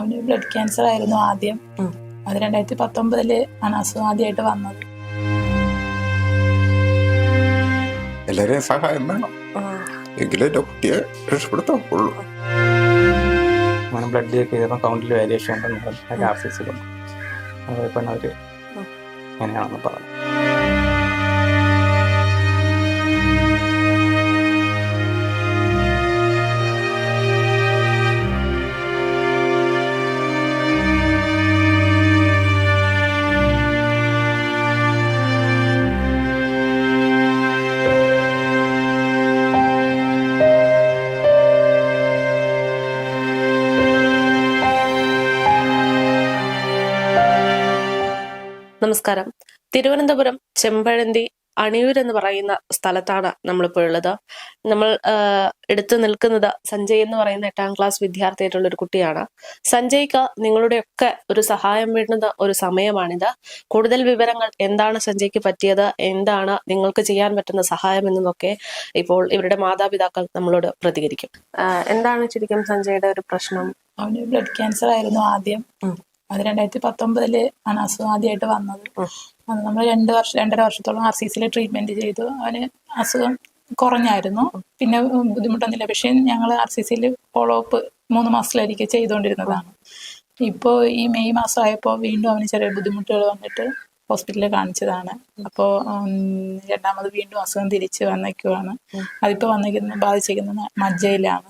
അവന് blood cancer ആയിരുന്നു ആദ്യം. അത് രണ്ടായിരത്തി പത്തൊമ്പതിൽ ആണ് അസുഖം ആദ്യമായിട്ട് വന്നത്. എല്ലാവരെയും സഹായം വേണം. എങ്കിലേ കുട്ടിയെ രക്ഷപ്പെടുത്താൻ ഉള്ളൂ. അങ്ങനെ ബ്ലഡ് ചെക്ക് ചെയ്തപ്പോൾ കൗണ്ടിൽ വേരിയേഷൻ ഉണ്ടെന്ന് പറഞ്ഞു ആഫീസിലും അവർ എങ്ങനെയാണെന്ന് പറഞ്ഞു. നമസ്കാരം. തിരുവനന്തപുരം ചെമ്പഴന്തി അണിയൂർ എന്ന് പറയുന്ന സ്ഥലത്താണ് നമ്മളിപ്പോൾ ഉള്ളത്. നമ്മൾ എടുത്തു നിൽക്കുന്നത് സഞ്ജയ് എന്ന് പറയുന്ന എട്ടാം ക്ലാസ് വിദ്യാർത്ഥിയായിട്ടുള്ള ഒരു കുട്ടിയാണ്. സഞ്ജയ്ക്ക് നിങ്ങളുടെയൊക്കെ ഒരു സഹായം വേണ്ടുന്ന ഒരു സമയമാണിത്. കൂടുതൽ വിവരങ്ങൾ എന്താണ് സഞ്ജയ്ക്ക് പറ്റിയത്? എന്താണ് നിങ്ങൾക്ക് ചെയ്യാൻ പറ്റുന്ന സഹായം എന്നതൊക്കെ ഇപ്പോൾ ഇവരുടെ മാതാപിതാക്കൾ നമ്മളോട് പ്രതികരിക്കും. എന്താണ് ശരിക്കും സഞ്ജയുടെ ഒരു പ്രശ്നം? അവന് ബ്ലഡ് ക്യാൻസർ ആയിരുന്നു ആദ്യം. അത് രണ്ടായിരത്തി പത്തൊമ്പതിൽ ആണ് അസുഖം ആദ്യമായിട്ട് വന്നത്. അത് നമ്മൾ രണ്ട് വർഷം രണ്ടര വർഷത്തോളം ആർ സി സിയിൽ ട്രീറ്റ്മെന്റ് ചെയ്തു. അവന് അസുഖം കുറഞ്ഞായിരുന്നു. പിന്നെ ബുദ്ധിമുട്ടൊന്നുമില്ല. പക്ഷേ ഞങ്ങൾ ആർ സി സിയിൽ ഫോളോ അപ്പ് മൂന്ന് മാസത്തിലൊരിക്കൽ ചെയ്തുകൊണ്ടിരുന്നതാണ് ഇപ്പോൾ ഈ മെയ് മാസമായപ്പോൾ വീണ്ടും അവന് ചെറിയ ബുദ്ധിമുട്ടുകൾ വന്നിട്ട് ഹോസ്പിറ്റലിൽ കാണിച്ചതാണ്. അപ്പോൾ രണ്ടാമത് വീണ്ടും അസുഖം തിരിച്ച് വന്നേക്കുവാണ്. അതിപ്പോൾ വന്നിരിക്കുന്ന ബാധിച്ചിരിക്കുന്നത് മജ്ജയിലാണ്.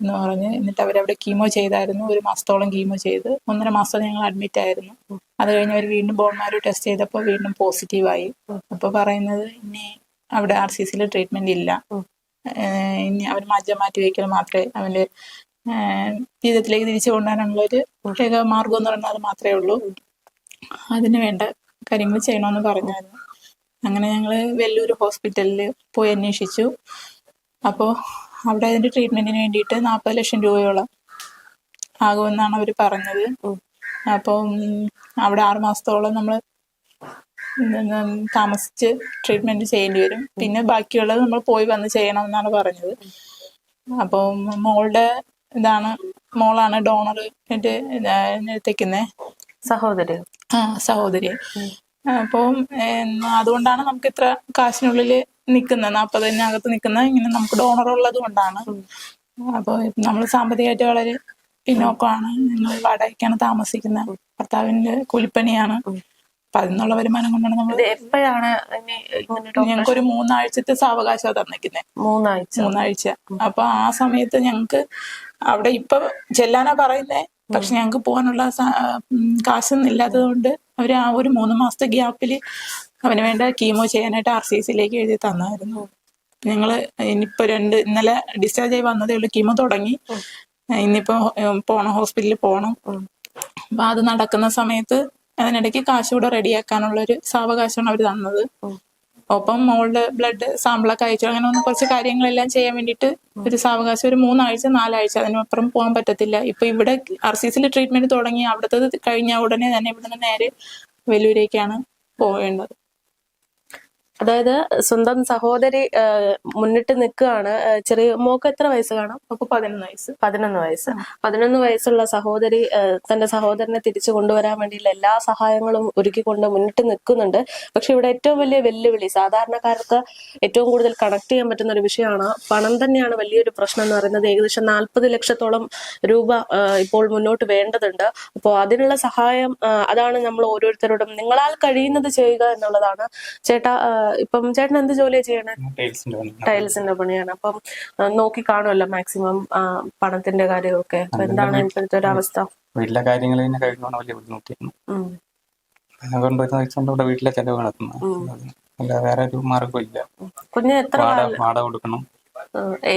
എന്ന് പറഞ്ഞ് എന്നിട്ട് അവരവിടെ കീമോ ചെയ്തായിരുന്നു. ഒരു മാസത്തോളം കീമോ ചെയ്ത് ഒന്നര മാസം ഞങ്ങൾ അഡ്മിറ്റ് ആയിരുന്നു. അത് കഴിഞ്ഞ് അവർ വീണ്ടും ബോൺമാരോ ടെസ്റ്റ് ചെയ്തപ്പോൾ വീണ്ടും പോസിറ്റീവായി അപ്പോൾ പറയുന്നത് ഇനി അവിടെ ആർ സി സിയിൽ ട്രീറ്റ്മെന്റ് ഇല്ല. ഇനി അവർ മജ്ജ മാറ്റി വയ്ക്കൽ മാത്രമേ അവന്റെ ഏഹ് ജീവിതത്തിലേക്ക് തിരിച്ചു കൊണ്ടുവരാനുള്ള ഒരു ഏക മാർഗം എന്ന് പറഞ്ഞാൽ അത് മാത്രമേ ഉള്ളൂ. അതിന് വേണ്ട കാര്യങ്ങൾ ചെയ്യണമെന്ന് പറഞ്ഞായിരുന്നു. അങ്ങനെ ഞങ്ങൾ വെല്ലൂർ ഹോസ്പിറ്റലിൽ പോയി അന്വേഷിച്ചു. അപ്പോൾ അവിടെ അതിന്റെ ട്രീറ്റ്മെന്റിന് വേണ്ടിയിട്ട് നാൽപ്പത് ലക്ഷം രൂപയോളം ആകുമെന്നാണ് അവർ പറഞ്ഞത്. അപ്പം അവിടെ ആറ് മാസത്തോളം നമ്മൾ താമസിച്ച് ട്രീറ്റ്മെന്റ് ചെയ്യേണ്ടി വരും. പിന്നെ ബാക്കിയുള്ളത് നമ്മൾ പോയി വന്ന് ചെയ്യണം എന്നാണ് പറഞ്ഞത്. അപ്പോൾ മോളുടെ ഇതാണ് മോളാണ് ഡോണർ തെക്കുന്നത് സഹോദരി. ആ സഹോദരി. അപ്പം അതുകൊണ്ടാണ് നമുക്ക് ഇത്ര കാശിനുള്ളിൽ നിൽക്കുന്നത് നാൽപ്പതിനകത്ത് നിൽക്കുന്ന ഇങ്ങനെ നമുക്ക് ഡോണർ ഉള്ളത് കൊണ്ടാണ്. അപ്പോൾ നമ്മൾ സാമ്പത്തികമായിട്ട് വളരെ പിന്നോക്കമാണ് ഞങ്ങൾ വാടകയ്ക്കാണ് താമസിക്കുന്നത്. ഭർത്താവിന്റെ കൂലിപ്പണിയാണ്. അപ്പൊ അതിനുള്ള വരുമാനം കൊണ്ടാണ് നമ്മൾ എപ്പോഴാണ് ഞങ്ങൾക്ക് ഒരു മൂന്നാഴ്ചത്തെ സാവകാശം തന്നിരിക്കുന്നത് മൂന്നാഴ്ച. മൂന്നാഴ്ച. അപ്പൊ ആ സമയത്ത് ഞങ്ങക്ക് അവിടെ ഇപ്പൊ ചെല്ലാനാ പറയുന്നേ. പക്ഷെ ഞങ്ങൾക്ക് പോകാനുള്ള കാശൊന്നും ഇല്ലാത്തത് കൊണ്ട് അവർ ആ ഒരു മൂന്ന് മാസത്തെ ഗ്യാപ്പിൽ അവന് വേണ്ട കീമോ ചെയ്യാനായിട്ട് ആർ സി സിയിലേക്ക് എഴുതി തന്നായിരുന്നു. ഞങ്ങൾ ഇനിയിപ്പോ രണ്ട് ഇന്നലെ ഡിസ്ചാർജ് ആയി വന്നതേ ഉള്ളൂ. കീമോ തുടങ്ങി. ഇന്നിപ്പോ ഉം, പോണം ഹോസ്പിറ്റലിൽ പോകണം അപ്പൊ അത് നടക്കുന്ന സമയത്ത് അതിനിടയ്ക്ക് കാശ് കൂടെ റെഡിയാക്കാനുള്ള ഒരു സാവകാശമാണ് അവർ തന്നത്. ഒപ്പം മോളുടെ ബ്ലഡ് സാമ്പിളൊക്കെ അയച്ചു. അങ്ങനെ ഒന്ന് കുറച്ച് കാര്യങ്ങളെല്ലാം ചെയ്യാൻ വേണ്ടിയിട്ട് ഒരു സാവകാശം ഒരു മൂന്നാഴ്ച നാലാഴ്ച അതിനപ്പുറം പോകാൻ പറ്റത്തില്ല. ഇപ്പൊ ഇവിടെ ആർ സി സിയിൽ ട്രീറ്റ്മെന്റ് തുടങ്ങി അവിടുത്തെ കഴിഞ്ഞ ഉടനെ തന്നെ ഇവിടുന്ന് നേരെ വെല്ലൂരേക്കാണ് പോകേണ്ടത്. അതായത് സ്വന്തം സഹോദരി മുന്നിട്ട് നിൽക്കുകയാണ്. ചെറിയ മോക്ക് എത്ര വയസ്സ് കാണാം? അപ്പൊ പതിനൊന്ന് വയസ്സ്. പതിനൊന്ന് വയസ്സ്. പതിനൊന്ന് വയസ്സുള്ള സഹോദരി തന്റെ സഹോദരനെ തിരിച്ചു കൊണ്ടുവരാൻ വേണ്ടിയുള്ള എല്ലാ സഹായങ്ങളും ഒരുക്കിക്കൊണ്ട് മുന്നിട്ട് നിൽക്കുന്നുണ്ട്. പക്ഷെ ഇവിടെ ഏറ്റവും വലിയ വെല്ലുവിളി സാധാരണക്കാർക്ക് ഏറ്റവും കൂടുതൽ കണക്ട് ചെയ്യാൻ പറ്റുന്ന ഒരു വിഷയമാണ് പണം തന്നെയാണ് വലിയൊരു പ്രശ്നം എന്ന് പറയുന്നത്. ഏകദേശം നാൽപ്പത് ലക്ഷത്തോളം രൂപ ഇപ്പോൾ മുന്നോട്ട് വേണ്ടതുണ്ട്. അപ്പോൾ അതിനുള്ള സഹായം അതാണ് നമ്മൾ ഓരോരുത്തരോടും നിങ്ങളാൽ കഴിയുന്നത് ചെയ്യുക എന്നുള്ളതാണ്. ചേട്ടാ ഇപ്പം ചേട്ടൻ എന്ത് ജോലിയാണ് ചെയ്യണേ? ടൈൽസിന്റെ പണിയാണ്. അപ്പം നോക്കി കാണുമല്ലോ മാക്സിമം പണത്തിന്റെ കാര്യമൊക്കെ. എന്താണ് ഇപ്പോഴത്തെ ഒരു അവസ്ഥ? വീട്ടിലെ കാര്യങ്ങൾ തന്നെ കഴിക്കണം വലിയ ബുദ്ധിമുട്ടായിരുന്നു ഉം. പിന്നെ കൊണ്ടുവരുന്ന ഇവിടെ വീട്ടിലെ ചെലവ് നടത്തുന്നത് അല്ല വേറെ ഒരു മാർഗമില്ല കുഞ്ഞ് എത്ര വാടക കൊടുക്കണം.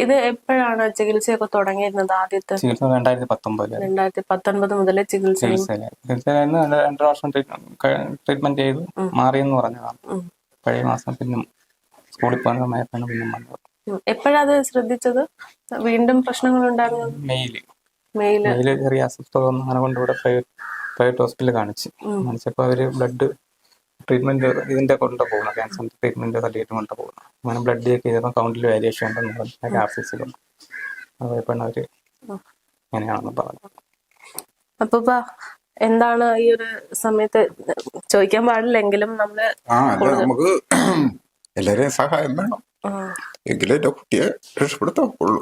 ഇത് എപ്പോഴാണ് ചികിത്സയൊക്കെ തുടങ്ങിയിരുന്നത് ആദ്യത്തെ? ചികിത്സ രണ്ടായിരത്തി പത്തൊമ്പത്. രണ്ടായിരത്തി പത്തൊൻപത് മുതലേ ചികിത്സ ചികിത്സയിലായിരുന്നു. വർഷം ട്രീറ്റ്മെന്റ് ചെയ്തു. മാറിയെന്ന് പറഞ്ഞതാണ്. പഴയ മാസം പിന്നെ സ്കൂളിൽ പോകുന്ന സമയത്താണ് പിന്നെ വന്നത്. എപ്പോഴത് ശ്രദ്ധിച്ചത്? വീണ്ടും പ്രശ്നങ്ങൾ ഉണ്ടായിരുന്നു മെയിൽ. മെയിൽ. മെയിൽ ചെറിയ അസ്വസ്ഥത വന്നു അങ്ങനെ കൊണ്ട് ഇവിടെ പ്രൈവറ്റ് പ്രൈവറ്റ് ഹോസ്പിറ്റലിൽ കാണിച്ചു. കാണിച്ചപ്പോൾ അവർ ബ്ലഡ് ട്രീറ്റ്മെന്റ് ഇതിന്റെ കൊണ്ട് പോകുന്നത് ക്യാൻസർ ട്രീറ്റ്മെന്റ് തള്ളിയിട്ട് കൊണ്ട് പോകുന്നത് അങ്ങനെ ബ്ലഡ് ചെക്ക് ചെയ്തപ്പോൾ കൗണ്ടിൽ വേരിയേഷൻ ഉണ്ടെന്ന് പറഞ്ഞു. ആർ സി സി കൊണ്ട് അത് പോയപ്പോഴാണ് അവർ എങ്ങനെയാണെന്ന് പറഞ്ഞു അപ്പൊ എന്താണ് ഈ ഒരു സമയത്ത് ചോദിക്കാൻ പാടില്ലെങ്കിലും നമ്മൾ ആ അല്ല നമുക്ക് എല്ലാരെയും സഹായം വേണം. എങ്കിലേ എന്റെ കുട്ടിയെ രക്ഷപ്പെടുത്താവുള്ളൂ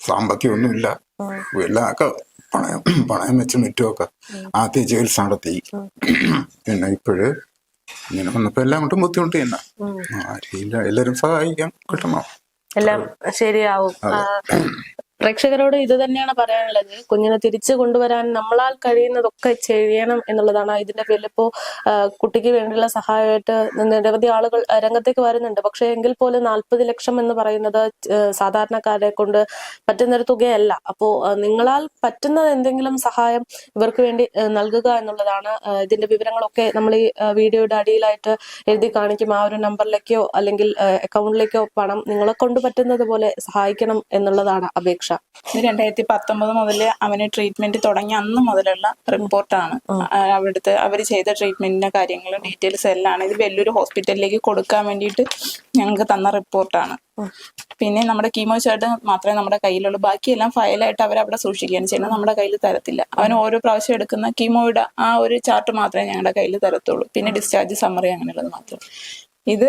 സാമ്പത്തികമൊന്നുമില്ല. എല്ലാമൊക്കെ പണയം പണയം വെച്ച് മറ്റുമൊക്കെ ആദ്യം ചികിത്സ നടത്തി. പിന്നെ ഇപ്പോഴ് ഇങ്ങനെ വന്നപ്പോ എല്ലാം കൊണ്ടും ബുദ്ധിമുട്ട് തന്നെ ആരെയും എല്ലാരും സഹായിക്കാൻ കിട്ടണം. എല്ലാം ശരിയാവും. പ്രേക്ഷകരോട് ഇത് തന്നെയാണ് പറയാനുള്ളത്. കുഞ്ഞിനെ തിരിച്ചു കൊണ്ടുവരാൻ നമ്മളാൽ കഴിയുന്നതൊക്കെ ചെയ്യണം എന്നുള്ളതാണ് ഇതിന്റെ പേരിൽ ഇപ്പോ ആ, കുട്ടിക്ക് വേണ്ടിയുള്ള സഹായമായിട്ട് നിരവധി ആളുകൾ രംഗത്തേക്ക് വരുന്നുണ്ട്. പക്ഷെ എങ്കിൽ പോലും നാൽപ്പത് ലക്ഷം എന്ന് പറയുന്നത് സാധാരണക്കാരെ കൊണ്ട് പറ്റുന്നൊരു തുകയല്ല. അപ്പോ നിങ്ങളാൽ പറ്റുന്ന എന്തെങ്കിലും സഹായം ഇവർക്ക് വേണ്ടി നൽകുക എന്നുള്ളതാണ് ഇതിന്റെ വിവരങ്ങളൊക്കെ നമ്മൾ ഈ വീഡിയോയുടെ അടിയിലായിട്ട് എഴുതി കാണിക്കും. ആ ഒരു നമ്പറിലേക്കോ അല്ലെങ്കിൽ അക്കൗണ്ടിലേക്കോ പണം നിങ്ങളെ കൊണ്ട് പറ്റുന്നത് പോലെ സഹായിക്കണം എന്നുള്ളതാണ് അപേക്ഷ. ഇത് രണ്ടായിരത്തി പത്തൊമ്പത് മുതൽ അവന് ട്രീറ്റ്മെന്റ് തുടങ്ങി അന്ന് മുതലുള്ള റിപ്പോർട്ടാണ് അവിടുത്തെ അവർ ചെയ്ത ട്രീറ്റ്മെന്റിന്റെ കാര്യങ്ങളും ഡീറ്റെയിൽസ് എല്ലാം ആണ് ഇത് വലിയൊരു ഹോസ്പിറ്റലിലേക്ക് കൊടുക്കാൻ വേണ്ടിയിട്ട് ഞങ്ങൾക്ക് തന്ന റിപ്പോർട്ടാണ് പിന്നെ നമ്മുടെ കീമോ ചാർട്ട് മാത്രമേ നമ്മുടെ കയ്യിലുള്ളൂ. ബാക്കിയെല്ലാം ഫയലായിട്ട് അവർ അവിടെ സൂക്ഷിക്കുകയാണ് ചെയ്യുന്നത്. നമ്മുടെ കയ്യിൽ തരത്തില്ല. അവൻ ഓരോ പ്രാവശ്യം എടുക്കുന്ന കീമോയുടെ ആ ഒരു ചാർട്ട് മാത്രമേ ഞങ്ങളുടെ കയ്യിൽ തരത്തുള്ളൂ. പിന്നെ ഡിസ്ചാർജ് സമ്മറി അങ്ങനെയുള്ളത് മാത്രം. ഇത്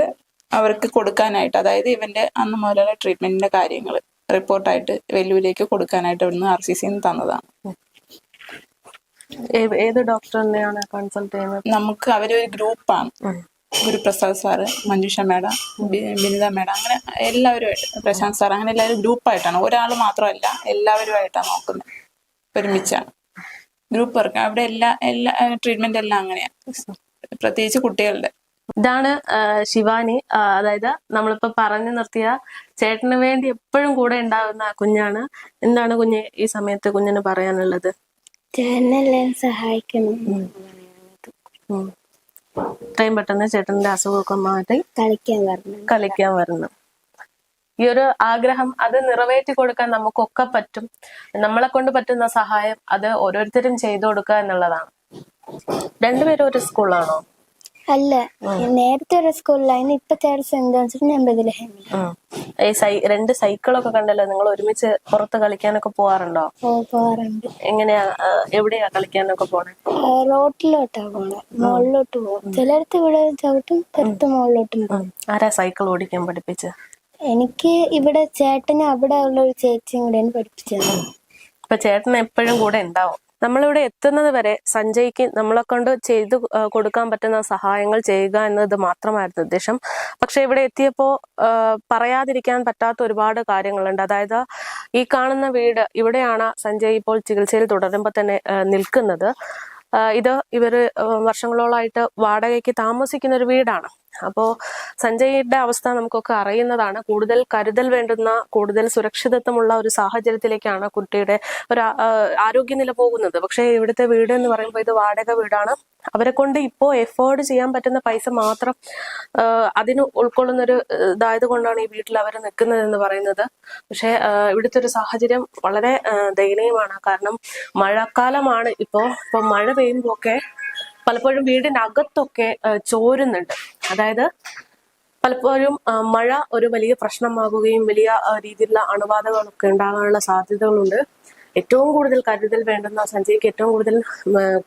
അവർക്ക് കൊടുക്കാനായിട്ട് അതായത് ഇവന്റെ അന്ന് മുതലുള്ള ട്രീറ്റ്മെന്റിന്റെ കാര്യങ്ങൾ റിപ്പോർട്ടായിട്ട് വെല്ലൂരിലേക്ക് കൊടുക്കാനായിട്ട് ഇവിടുന്ന് ആർ സി സിന്ന് തന്നതാണ്. ഏത് ഡോക്ടറിനെയാണ് കൺസൾട്ട് ചെയ്യുന്നത്? നമുക്ക് അവരൊരു ഗ്രൂപ്പാണ്. Guruprasad sir Manjusha madam Binita madam അങ്ങനെ എല്ലാവരുമായിട്ട് പ്രശാന്ത് സാർ അങ്ങനെ എല്ലാവരും ഗ്രൂപ്പായിട്ടാണ്. ഒരാൾ മാത്രമല്ല എല്ലാവരുമായിട്ടാണ് നോക്കുന്നത്. ഒരുമിച്ചാണ്. Group work. അവിടെ എല്ലാ എല്ലാ ട്രീറ്റ്മെന്റ് എല്ലാം അങ്ങനെയാണ് പ്രത്യേകിച്ച് കുട്ടികളുടെ. ഇതാണ് ശിവാനി. അതായത് നമ്മളിപ്പോ പറഞ്ഞു നിർത്തിയ ചേട്ടന് വേണ്ടി എപ്പോഴും കൂടെ ഉണ്ടാകുന്ന കുഞ്ഞാണ്. എന്താണ് കുഞ്ഞ് ഈ സമയത്ത് കുഞ്ഞിന് പറയാനുള്ളത്? ചേട്ടനെല്ലാം സഹായിക്കണം. എത്രയും പെട്ടെന്ന് ചേട്ടന്റെ അസുഖമൊക്കെ മാറ്റി കളിക്കാൻ വരണം. കളിക്കാൻ വരണം. ഈ ഒരു ആഗ്രഹം അത് നിറവേറ്റി കൊടുക്കാൻ നമുക്കൊക്കെ പറ്റും. നമ്മളെ കൊണ്ട് പറ്റുന്ന സഹായം അത് ഓരോരുത്തരും ചെയ്തു കൊടുക്കുക എന്നുള്ളതാണ്. രണ്ടുപേരും ഒരു സ്കൂളാണോ അല്ല നേരത്തെ ഒരു സ്കൂളിലായിരുന്നു ഇപ്പൊ ചേർച്ച എന്താന്ന് ജോൺസിന് ഞാൻ ബദലഹേമി. ഈ സൈ രണ്ട് സൈക്കിളൊക്കെ കണ്ടല്ലോ നിങ്ങൾ ഒരുമിച്ച് പുറത്ത് കളിക്കാനൊക്കെ പോവാറുണ്ടോ? പോവാറുണ്ട്. എങ്ങനെയാ ആ, എവിടെയാ കളിക്കാനൊക്കെ പോണേ? ആ, റോട്ടിലോട്ടാ പോണെ മുകളിലോട്ട് പോകും ചിലടത്ത് ഇവിടെ ചവിട്ടും ചിലടത്ത് മുകളിലോട്ടും പോകും ആരാ സൈക്കിൾ ഓടിക്കാൻ പഠിപ്പിച്ച? എനിക്ക് ഇവിടെ ചേട്ടന് അവിടെ ഉള്ള ഒരു ചേച്ചിയും കൂടെയാണ് പഠിപ്പിച്ചത്. അപ്പൊ ചേട്ടൻ എപ്പോഴും കൂടെ ഉണ്ടാവും. നമ്മളിവിടെ എത്തുന്നത് വരെ സഞ്ജയ്ക്ക് നമ്മളെ കൊണ്ട് ചെയ്തു കൊടുക്കാൻ പറ്റുന്ന സഹായങ്ങൾ ചെയ്യുക എന്നത് മാത്രമായിരുന്നു ഉദ്ദേശം. പക്ഷെ ഇവിടെ എത്തിയപ്പോ പറയാതിരിക്കാൻ പറ്റാത്ത ഒരുപാട് കാര്യങ്ങളുണ്ട്. അതായത് ഈ കാണുന്ന വീട് ഇവിടെയാണ് സഞ്ജയ് ഇപ്പോൾ ചികിത്സയിൽ തുടരുമ്പോൾ തന്നെ നിൽക്കുന്നത്. ഇത് ഇവർ വർഷങ്ങളോളായിട്ട് വാടകയ്ക്ക് താമസിക്കുന്ന ഒരു വീടാണ്. അപ്പോൾ സഞ്ജയിയുടെ അവസ്ഥ നമുക്കൊക്കെ അറിയുന്നതാണ്. കൂടുതൽ കരുതൽ വേണ്ടുന്ന കൂടുതൽ സുരക്ഷിതത്വമുള്ള ഒരു സാഹചര്യത്തിലേക്കാണ് കുട്ടിയുടെ ഒരു ആരോഗ്യനില പോകുന്നത്. പക്ഷേ ഇവിടുത്തെ വീട് എന്ന് പറയുമ്പോൾ ഇത് വാടക വീടാണ്. അവരെ കൊണ്ട് ഇപ്പോ എഫോർഡ് ചെയ്യാൻ പറ്റുന്ന പൈസ മാത്രം അതിന് ഉൾക്കൊള്ളുന്ന ഒരു ഇതായത് കൊണ്ടാണ് ഈ വീട്ടിൽ അവർ നിൽക്കുന്നത് എന്ന് പറയുന്നത്. പക്ഷേ ഇവിടുത്തെ ഒരു സാഹചര്യം വളരെ ദയനീയമാണ്. കാരണം മഴക്കാലമാണ് ഇപ്പോ. ഇപ്പൊ മഴ പെയ്യുമ്പോ ഒക്കെ പലപ്പോഴും ആ, ചോരുന്നുണ്ട്. അതായത് പലപ്പോഴും മഴ ഒരു വലിയ പ്രശ്നമാകുകയും വലിയ രീതിയിലുള്ള അണുബാധകളൊക്കെ ഉണ്ടാകാനുള്ള സാധ്യതകളുണ്ട്. ഏറ്റവും കൂടുതൽ കരുതൽ വേണ്ടുന്ന സഞ്ജയ്ക്ക് ഏറ്റവും കൂടുതൽ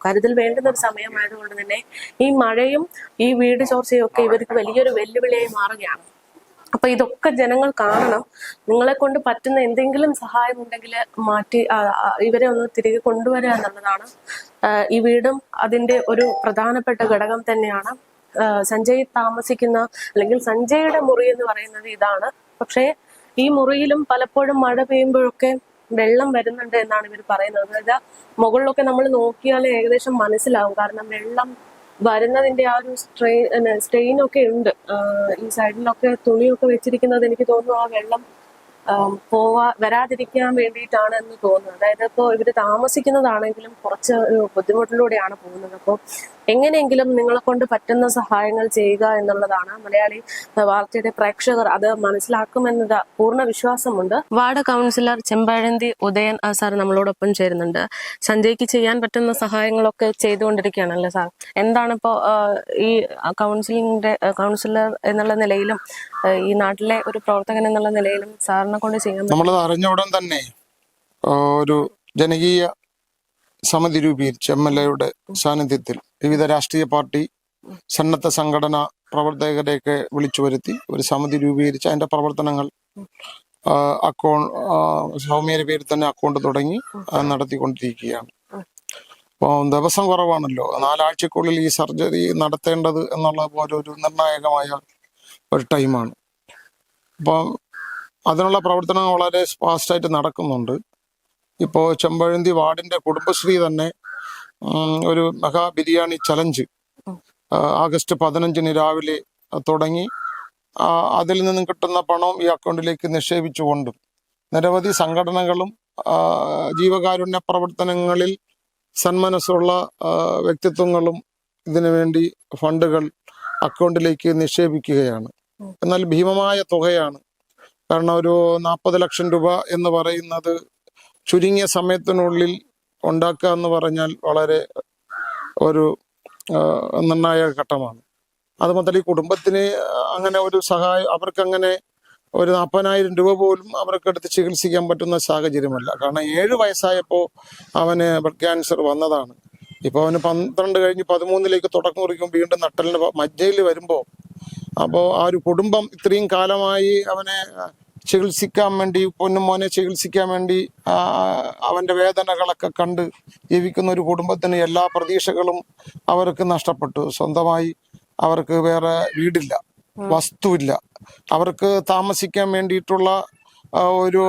കരുതൽ വേണ്ടുന്ന ഒരു സമയമായതുകൊണ്ട് തന്നെ ഈ മഴയും ഈ വീട് ചോർച്ചയും ഒക്കെ ഇവർക്ക് വലിയൊരു വെല്ലുവിളിയായി മാറുകയാണ്. അപ്പൊ ഇതൊക്കെ ജനങ്ങൾ കാണണം. നിങ്ങളെ കൊണ്ട് പറ്റുന്ന എന്തെങ്കിലും സഹായം ഉണ്ടെങ്കിൽ മാറ്റി ഇവരെ ഒന്ന് തിരികെ കൊണ്ടുവരിക എന്നുള്ളതാണ് ഈ വീടും അതിന്റെ ഒരു പ്രധാനപ്പെട്ട ഘടകം തന്നെയാണ്. സഞ്ജയ് താമസിക്കുന്ന അല്ലെങ്കിൽ സഞ്ജയുടെ മുറി എന്ന് പറയുന്നത് ഇതാണ്. പക്ഷേ ഈ മുറിയിലും പലപ്പോഴും മഴ പെയ്യുമ്പോഴൊക്കെ വെള്ളം വരുന്നുണ്ട് എന്നാണ് ഇവർ പറയുന്നത്. അതായത് മുകളിലൊക്കെ നമ്മൾ നോക്കിയാൽ ഏകദേശം മനസ്സിലാവും. കാരണം വെള്ളം വരുന്നതിന്റെ ആ ഒരു സ്ട്രെയിൻ സ്ട്രെയിൻ ഒക്കെ ഉണ്ട്. ഈ സൈഡിലൊക്കെ തുണിയൊക്കെ വെച്ചിരിക്കുന്നത് എനിക്ക് തോന്നുന്നു ആ വെള്ളം പോവാ വരാതിരിക്കാൻ വേണ്ടിയിട്ടാണ് എന്ന് തോന്നുന്നത്. അതായത് ഇപ്പോൾ ഇവർ താമസിക്കുന്നതാണെങ്കിലും കുറച്ച് ഒരു ബുദ്ധിമുട്ടിലൂടെയാണ് പോകുന്നത്. അപ്പോൾ എങ്ങനെയെങ്കിലും നിങ്ങളെ കൊണ്ട് പറ്റുന്ന സഹായങ്ങൾ ചെയ്യുക എന്നുള്ളതാണ് മലയാളി വാർത്തയുടെ പ്രേക്ഷകർ അത് മനസ്സിലാക്കുമെന്നത് പൂർണ വിശ്വാസമുണ്ട്. Ward councillor Chempazhanthi Udayan sir നമ്മളോടൊപ്പം ചേരുന്നുണ്ട്. സഞ്ജയ്ക്ക് ചെയ്യാൻ പറ്റുന്ന സഹായങ്ങളൊക്കെ ചെയ്തുകൊണ്ടിരിക്കുകയാണല്ലോ സാർ? എന്താണ് ഇപ്പോൾ ഈ കൗൺസിലിന്റെ കൗൺസിലർ എന്നുള്ള നിലയിലും ഈ നാട്ടിലെ ഒരു പ്രവർത്തകൻ എന്നുള്ള നിലയിലും സാറിനെ കൊണ്ട് ചെയ്യാൻ നമ്മളത് അറിഞ്ഞ ഉടൻ തന്നെ ഒരു ജനകീയ സമിതി രൂപീകരിച്ചു എം എൽ എയുടെ സാന്നിധ്യത്തിൽ വിവിധ രാഷ്ട്രീയ പാർട്ടി സന്നദ്ധ സംഘടന പ്രവർത്തകരെയൊക്കെ വിളിച്ചു വരുത്തി ഒരു സമിതി രൂപീകരിച്ച് അതിന്റെ പ്രവർത്തനങ്ങൾ അക്കൗണ്ട് സൗമ്യയുടെ പേരിൽ തന്നെ അക്കൗണ്ട് തുടങ്ങി നടത്തിക്കൊണ്ടിരിക്കുകയാണ്. അപ്പോൾ ദിവസം കുറവാണല്ലോ. നാലാഴ്ചക്കുള്ളിൽ ഈ സർജറി നടത്തേണ്ടത് എന്നുള്ള പോലെ ഒരു നിർണായകമായ ഒരു ടൈമാണ്. അപ്പം അതിനുള്ള പ്രവർത്തനങ്ങൾ വളരെ ഫാസ്റ്റായിട്ട് നടക്കുന്നുണ്ട്. ഇപ്പോൾ ചെമ്പഴന്തി വാർഡിന്റെ കുടുംബശ്രീ തന്നെ ഒരു മെഗാ ബിരിയാണി ചലഞ്ച് ആഗസ്റ്റ് പതിനഞ്ചിന് രാവിലെ തുടങ്ങി. അതിൽ നിന്നും കിട്ടുന്ന പണം ഈ അക്കൗണ്ടിലേക്ക് നിക്ഷേപിച്ചുകൊണ്ടും നിരവധി സംഘടനകളും ജീവകാരുണ്യ പ്രവർത്തനങ്ങളിൽ സന്മനസ്സുള്ള വ്യക്തിത്വങ്ങളും ഇതിനു വേണ്ടി ഫണ്ടുകൾ അക്കൗണ്ടിലേക്ക് നിക്ഷേപിക്കുകയാണ്. എന്നാൽ ഭീമമായ തുകയാണ് കാരണം ഒരു നാൽപ്പത് ലക്ഷം രൂപ എന്ന് പറയുന്നത് ചുരുങ്ങിയ സമയത്തിനുള്ളിൽ ഉണ്ടാക്കുക എന്ന് പറഞ്ഞാൽ വളരെ ഒരു നിർണായക ഘട്ടമാണ്. അത് മുതൽ ഈ കുടുംബത്തിന് അങ്ങനെ ഒരു സഹായം അവർക്കങ്ങനെ ഒരു നാൽപ്പതിനായിരം രൂപ പോലും അവർക്ക് എടുത്ത് ചികിത്സിക്കാൻ പറ്റുന്ന സാഹചര്യമല്ല. കാരണം ഏഴ് വയസ്സായപ്പോൾ അവന് ബ്ലഡ് ക്യാൻസർ വന്നതാണ്. ഇപ്പോൾ അവന് പന്ത്രണ്ട് കഴിഞ്ഞ് പതിമൂന്നിലേക്ക് തുടക്കം കുറിക്കും വീണ്ടും നട്ടലിന് മജ്ജയിൽ വരുമ്പോൾ അപ്പോൾ ആ ഒരു കുടുംബം ഇത്രയും കാലമായി അവനെ ചികിത്സിക്കാൻ വേണ്ടി പൊന്നുമോനെ ചികിത്സിക്കാൻ വേണ്ടി അവന്റെ വേദനകളൊക്കെ കണ്ട് ജീവിക്കുന്ന ഒരു കുടുംബത്തിന് എല്ലാ പ്രതീക്ഷകളും അവർക്ക് നഷ്ടപ്പെട്ടു. സ്വന്തമായി അവർക്ക് വേറെ വീടില്ല വസ്തുവില്ല. അവർക്ക് താമസിക്കാൻ വേണ്ടിയിട്ടുള്ള ഒരു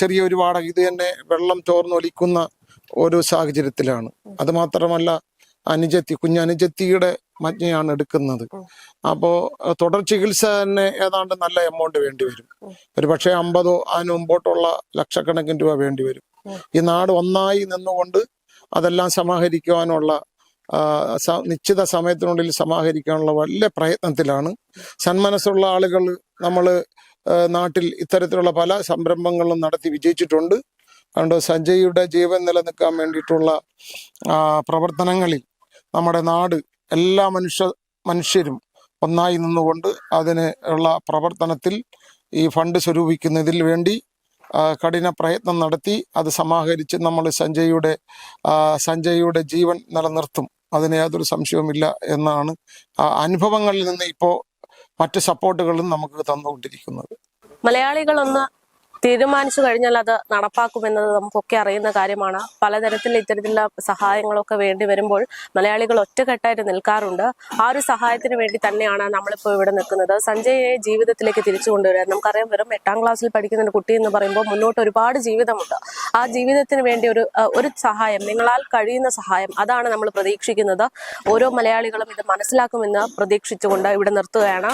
ചെറിയ ഒരു വാടക ഇത് തന്നെ വെള്ളം ചോർന്നൊലിക്കുന്ന ഒരു സാഹചര്യത്തിലാണ്. അതുമാത്രമല്ല അനുജത്തി കുഞ്ഞനുജത്തിയുടെ മജ്ഞയാണ് എടുക്കുന്നത്. അപ്പോൾ തുടർ ചികിത്സ തന്നെ ഏതാണ്ട് നല്ല എമൗണ്ട് വേണ്ടി വരും. ഒരു പക്ഷേ അമ്പതോ അതിന് മുമ്പോട്ടുള്ള ലക്ഷക്കണക്കിന് രൂപ വേണ്ടി വരും. ഈ നാട് ഒന്നായി നിന്നുകൊണ്ട് അതെല്ലാം സമാഹരിക്കുവാനുള്ള നിശ്ചിത സമയത്തിനുള്ളിൽ സമാഹരിക്കാനുള്ള വലിയ പ്രയത്നത്തിലാണ്. സന്മനസ്സുള്ള ആളുകൾ നമ്മൾ നാട്ടിൽ ഇത്തരത്തിലുള്ള പല സംരംഭങ്ങളും നടത്തി വിജയിച്ചിട്ടുണ്ട്. അതുകൊണ്ട് സഞ്ജയ്യുടെ ജീവൻ നിലനിൽക്കാൻ വേണ്ടിയിട്ടുള്ള പ്രവർത്തനങ്ങളിൽ നമ്മുടെ നാട് എല്ലാ മനുഷ്യ മനുഷ്യരും ഒന്നായി നിന്നുകൊണ്ട് അതിന് ഉള്ള പ്രവർത്തനത്തിൽ ഈ ഫണ്ട് സ്വരൂപിക്കുന്നതിൽ വേണ്ടി കഠിന പ്രയത്നം നടത്തി അത് സമാഹരിച്ച് നമ്മൾ സഞ്ജയുടെ സഞ്ജയുടെ ജീവൻ നിലനിർത്തും. അതിന് യാതൊരു സംശയവുമില്ല എന്നാണ് അനുഭവങ്ങളിൽ നിന്ന് ഇപ്പോൾ മറ്റ് സപ്പോർട്ടുകളും നമുക്ക് തന്നുകൊണ്ടിരിക്കുന്നത്. മലയാളികളൊന്ന് തീരുമാനിച്ചു കഴിഞ്ഞാൽ അത് നടപ്പാക്കുമെന്നത് നമുക്കൊക്കെ അറിയുന്ന കാര്യമാണ്. പലതരത്തിൽ ഇത്തരത്തിലുള്ള സഹായങ്ങളൊക്കെ വേണ്ടി വരുമ്പോൾ മലയാളികൾ ഒറ്റക്കെട്ടായിട്ട് നിൽക്കാറുണ്ട്. ആ ഒരു സഹായത്തിന് വേണ്ടി തന്നെയാണ് നമ്മളിപ്പോൾ ഇവിടെ നിൽക്കുന്നത്. സഞ്ജയെ ജീവിതത്തിലേക്ക് തിരിച്ചു കൊണ്ടുവരാൻ നമുക്കറിയാം വെറും എട്ടാം ക്ലാസ്സിൽ പഠിക്കുന്ന ഒരു കുട്ടി എന്ന് പറയുമ്പോൾ മുന്നോട്ട് ഒരുപാട് ജീവിതമുണ്ട്. ആ ജീവിതത്തിന് വേണ്ടി ഒരു ഒരു സഹായം നിങ്ങളാൽ കഴിയുന്ന സഹായം അതാണ് നമ്മൾ പ്രതീക്ഷിക്കുന്നത്. ഓരോ മലയാളികളും ഇത് മനസ്സിലാക്കുമെന്ന് പ്രതീക്ഷിച്ചുകൊണ്ട് ഇവിടെ നിർത്തുകയാണ്.